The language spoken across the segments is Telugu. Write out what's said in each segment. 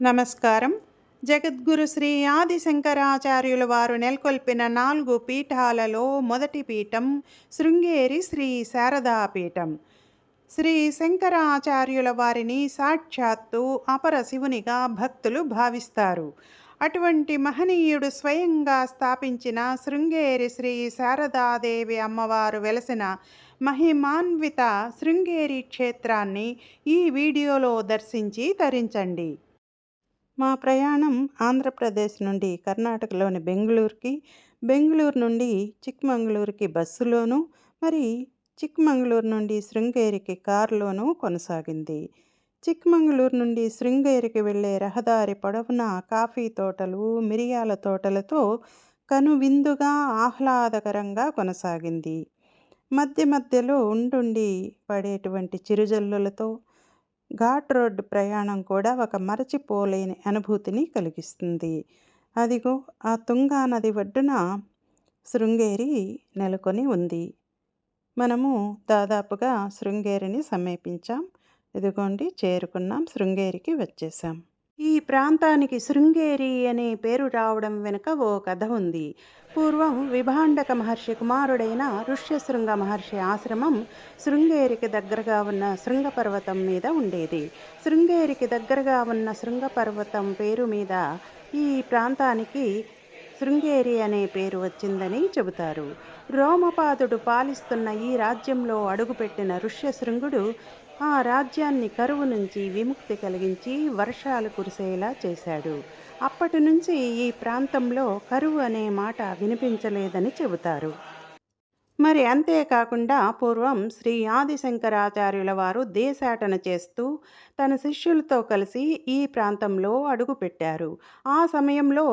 నమస్కారం. జగద్గురు శ్రీ ఆదిశంకరాచార్యుల వారు నెలకొల్పిన నాలుగు పీఠాలలో మొదటి పీఠం శృంగేరి శ్రీ శారదా పీఠం. శ్రీ శంకరాచార్యుల వారిని సాక్షాత్తు అపర శివునిగా భక్తులు భావిస్తారు. అటువంటి మహనీయుడు స్వయంగా స్థాపించిన శృంగేరి శ్రీ శారదాదేవి అమ్మవారు వెలసిన మహిమాన్విత శృంగేరి క్షేత్రాన్ని ఈ వీడియోలో దర్శించి తరించండి. మా ప్రయాణం ఆంధ్రప్రదేశ్ నుండి కర్ణాటకలోని బెంగళూరుకి బెంగళూరు నుండి చిక్మంగళూరుకి బస్సులోను మరి చిక్మంగళూరు నుండి శృంగేరికి కారులోనూ కొనసాగింది. చిక్మంగళూరు నుండి శృంగేరికి వెళ్ళే రహదారి పొడవునా కాఫీ తోటలు మిరియాల తోటలతో కనువిందుగా ఆహ్లాదకరంగా కొనసాగింది. మధ్య మధ్యలో ఉండుండి పడేటువంటి చిరుజల్లులతో ఘాట్ రోడ్డు ప్రయాణం కూడా ఒక మరచిపోలేని అనుభూతిని కలిగిస్తుంది. అదిగో ఆ తుంగా నది ఒడ్డున శృంగేరి నెలకొని ఉంది. మనము దాదాపుగా శృంగేరిని సమీపించాం. ఇదిగోండి చేరుకున్నాం శృంగేరికి వచ్చేసాం ఈ ప్రాంతానికి శృంగేరి అనే పేరు రావడం వెనుక ఓ కథ ఉంది. పూర్వం విభాండక మహర్షి కుమారుడైన ఋష్యశృంగ మహర్షి ఆశ్రమం శృంగేరికి దగ్గరగా ఉన్న శృంగపర్వతం మీద ఉండేది. శృంగేరికి దగ్గరగా ఉన్న శృంగపర్వతం పేరు మీద ఈ ప్రాంతానికి శృంగేరి అనే పేరు వచ్చిందని చెబుతారు. రోమపాదుడు పాలిస్తున్న ఈ రాజ్యంలో అడుగుపెట్టిన ఋష్యశృంగుడు ఆ రాజ్యాన్ని కరువు నుంచి విముక్తి కలిగించి వర్షాలు కురిసేలా చేశాడు. అప్పటి నుంచి ఈ ప్రాంతంలో కరువు అనే మాట వినిపించలేదని చెబుతారు. మరి అంతేకాకుండా పూర్వం శ్రీ ఆదిశంకరాచార్యుల వారు దేశాటన చేస్తూ తన శిష్యులతో కలిసి ఈ ప్రాంతంలో అడుగుపెట్టారు. ఆ సమయంలో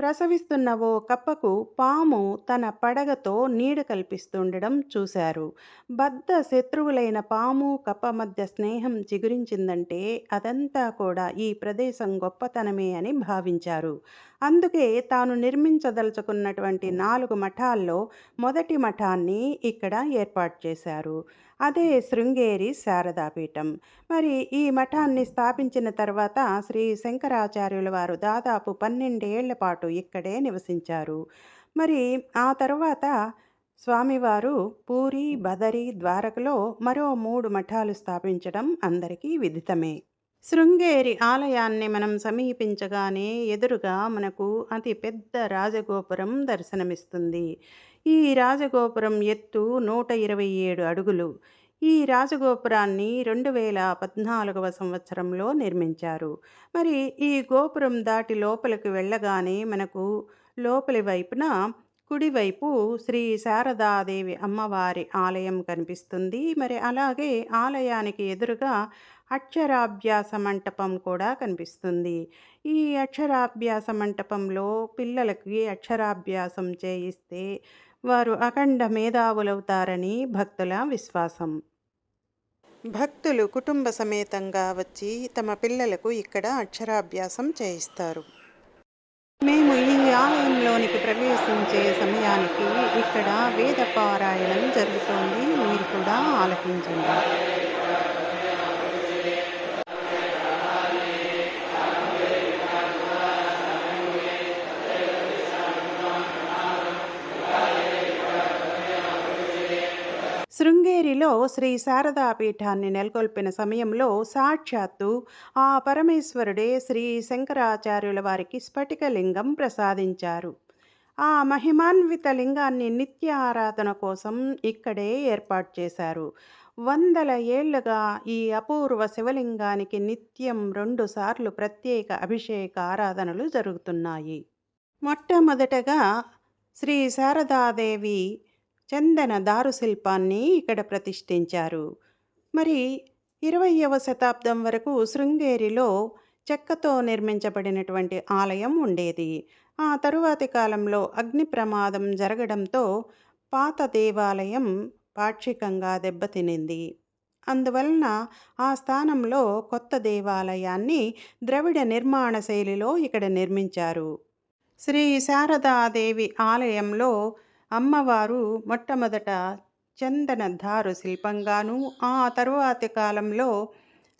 ప్రసవిస్తున్న ఓ కప్పకు పాము తన పడగతో నీడ కల్పిస్తుండడం చూశారు. బద్ధ శత్రువులైన పాము కప్ప మధ్య స్నేహం చిగురించిందంటే అదంతా కూడా ఈ ప్రదేశం గొప్పతనమే అని భావించారు. అందుకే తాను నిర్మించదలుచుకున్నటువంటి నాలుగు మఠాల్లో మొదటి మఠాన్ని ఇక్కడ ఏర్పాటు చేశారు. అదే శృంగేరి శారదాపీఠం. మరి ఈ మఠాన్ని స్థాపించిన తర్వాత శ్రీ శంకరాచార్యుల వారు దాదాపు పన్నెండేళ్ళ పాటు ఇక్కడే నివసించారు. మరి ఆ తర్వాత స్వామివారు పూరి బదరి ద్వారకలో మరో మూడు మఠాలు స్థాపించడం అందరికీ విదితమే. శృంగేరి ఆలయాన్ని మనం సమీపించగానే ఎదురుగా మనకు అతి పెద్ద రాజగోపురం దర్శనమిస్తుంది. ఈ రాజగోపురం ఎత్తు నూట ఇరవై ఏడు అడుగులు. ఈ రాజగోపురాన్ని రెండు వేల పద్నాలుగవ సంవత్సరంలో నిర్మించారు. మరి ఈ గోపురం దాటి లోపలికి వెళ్ళగానే మనకు లోపలి వైపున కుడివైపు శ్రీ శారదాదేవి అమ్మవారి ఆలయం కనిపిస్తుంది. మరి అలాగే ఆలయానికి ఎదురుగా అక్షరాభ్యాస మంటపం కూడా కనిపిస్తుంది. ఈ అక్షరాభ్యాస మంటపంలో పిల్లలకి అక్షరాభ్యాసం చేయిస్తే వారు అఖండ మేధావులవుతారని భక్తుల విశ్వాసం. భక్తులు కుటుంబ సమేతంగా వచ్చి తమ పిల్లలకు ఇక్కడ అక్షరాభ్యాసం చేయిస్తారు. మేము ఈ ఆలయంలోనికి ప్రవేశించే సమయానికి ఇక్కడ వేద పారాయణం జరుగుతోంది. మీరు కూడా ఆలకించండి. శృంగేరిలో శ్రీ శారదా పీఠాన్ని నెలకొల్పిన సమయంలో సాక్షాత్తు ఆ పరమేశ్వరుడే శ్రీ శంకరాచార్యుల వారికి స్ఫటికలింగం ప్రసాదించారు. ఆ మహిమాన్విత లింగాన్ని నిత్య ఆరాధన కోసం ఇక్కడే ఏర్పాటు చేశారు. వందల ఏళ్ళుగా ఈ అపూర్వ శివలింగానికి నిత్యం రెండుసార్లు ప్రత్యేక అభిషేక ఆరాధనలు జరుగుతున్నాయి. మొట్టమొదటగా శ్రీ శారదాదేవి చందన దారు శిల్పాన్ని ఇక్కడ ప్రతిష్ఠించారు. మరి ఇరవయవ శతాబ్దం వరకు శృంగేరిలో చెక్కతో నిర్మించబడినటువంటి ఆలయం ఉండేది. ఆ తరువాతి కాలంలో అగ్ని ప్రమాదం జరగడంతో పాత దేవాలయం పాక్షికంగా దెబ్బతినింది. అందువలన ఆ స్థానంలో కొత్త దేవాలయాన్ని ద్రవిడ నిర్మాణ శైలిలో ఇక్కడ నిర్మించారు. శ్రీ శారదాదేవి ఆలయంలో అమ్మవారు మొట్టమొదట చందన దారు శిల్పంగాను ఆ తరువాతి కాలంలో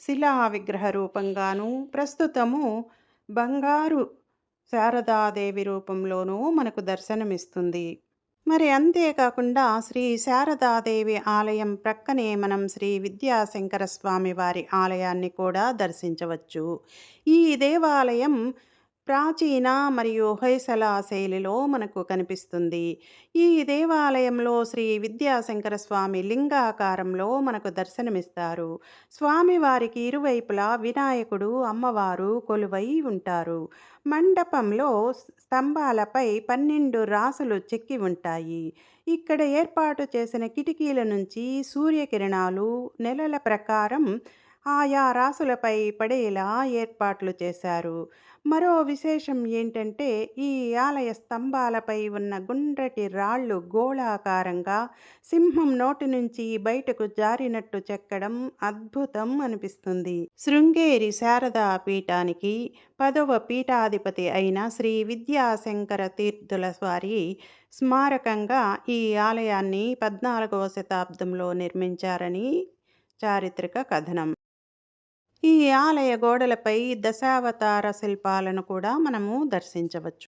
శిలా విగ్రహ రూపంగాను ప్రస్తుతము బంగారు శారదాదేవి రూపంలోనూ మనకు దర్శనమిస్తుంది. మరి అంతేకాకుండా శ్రీ శారదాదేవి ఆలయం ప్రక్కనే మనం శ్రీ విద్యాశంకర స్వామి వారి ఆలయాన్ని కూడా దర్శించవచ్చు. ఈ దేవాలయం ప్రాచీన మరియు హొయసల శైలిలో మనకు కనిపిస్తుంది. ఈ దేవాలయంలో శ్రీ విద్యాశంకర స్వామి లింగాకారంలో మనకు దర్శనమిస్తారు. స్వామివారికి ఇరువైపులా వినాయకుడు అమ్మవారు కొలువై ఉంటారు. మండపంలో స్తంభాలపై పన్నెండు రాసులు చెక్కి ఉంటాయి. ఇక్కడ ఏర్పాటు చేసిన కిటికీల నుంచి సూర్యకిరణాలు నెలల ప్రకారం ఆయా రాసులపై పడేలా ఏర్పాట్లు చేశారు. మరో విశేషం ఏంటంటే ఈ ఆలయ స్తంభాలపై ఉన్న గుండ్రటి రాళ్ళు గోళాకారంగా సింహం నోటి నుంచి బయటకు జారినట్టు చెక్కడం అద్భుతం అనిపిస్తుంది. శృంగేరి శారదా పీఠానికి పదవ పీఠాధిపతి అయిన శ్రీ విద్యాశంకర తీర్థుల వారి స్మారకంగా ఈ ఆలయాన్ని పద్నాలుగవ శతాబ్దంలో నిర్మించారని చారిత్రక కథనం. ఈ ఆలయ గోడలపై దశావతార శిల్పాలను కూడా మనము దర్శించవచ్చు.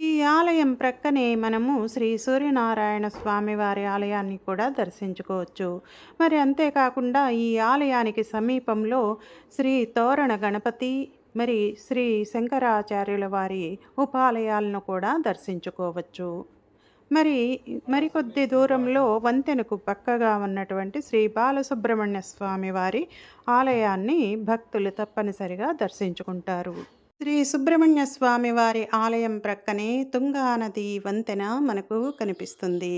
ఈ ఆలయం ప్రక్కనే మనము శ్రీ సూర్యనారాయణ స్వామి వారి ఆలయాన్ని కూడా దర్శించుకోవచ్చు. మరి అంతేకాకుండా ఈ ఆలయానికి సమీపంలో శ్రీ తోరణ గణపతి మరి శ్రీ శంకరాచార్యుల వారి ఉపాలయాలను కూడా దర్శించుకోవచ్చు. మరి మరికొద్ది దూరంలో వంతెనకు పక్కగా ఉన్నటువంటి శ్రీ బాలసుబ్రహ్మణ్య స్వామి వారి ఆలయాన్ని భక్తులు తప్పనిసరిగా దర్శించుకుంటారు. శ్రీ సుబ్రహ్మణ్య స్వామి వారి ఆలయం ప్రక్కనే తుంగా నది వంతెన మనకు కనిపిస్తుంది.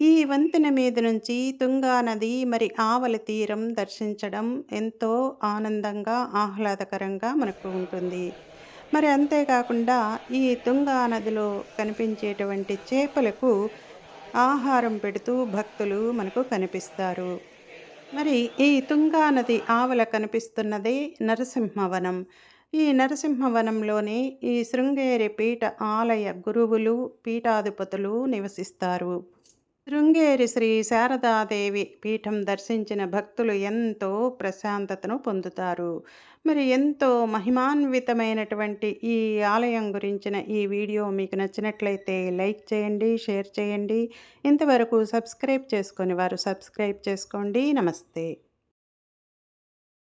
ఈ వంతెన మీద నుంచి తుంగా నది మరి ఆవల తీరం దర్శించడం ఎంతో ఆనందంగా ఆహ్లాదకరంగా మనకు ఉంటుంది. మరి అంతేకాకుండా ఈ తుంగా నదిలో కనిపించేటువంటి చేపలకు ఆహారం పెడుతూ భక్తులు మనకు కనిపిస్తారు. మరి ఈ తుంగా నది ఆవల కనిపిస్తున్నదే నరసింహవనం. ఈ నరసింహవనంలోనే ఈ శృంగేరి పీఠ ఆలయ గురువులు పీఠాధిపతులు నివసిస్తారు. శృంగేరి శ్రీ శారదాదేవి పీఠం దర్శించిన భక్తులు ఎంతో ప్రశాంతతను పొందుతారు. మరి ఎంతో మహిమాన్వితమైనటువంటి ఈ ఆలయం గురించిన ఈ వీడియో మీకు నచ్చినట్లయితే లైక్ చేయండి షేర్ చేయండి. ఇంతవరకు సబ్స్క్రైబ్ చేసుకొని వారు సబ్స్క్రైబ్ చేసుకోండి. నమస్తే.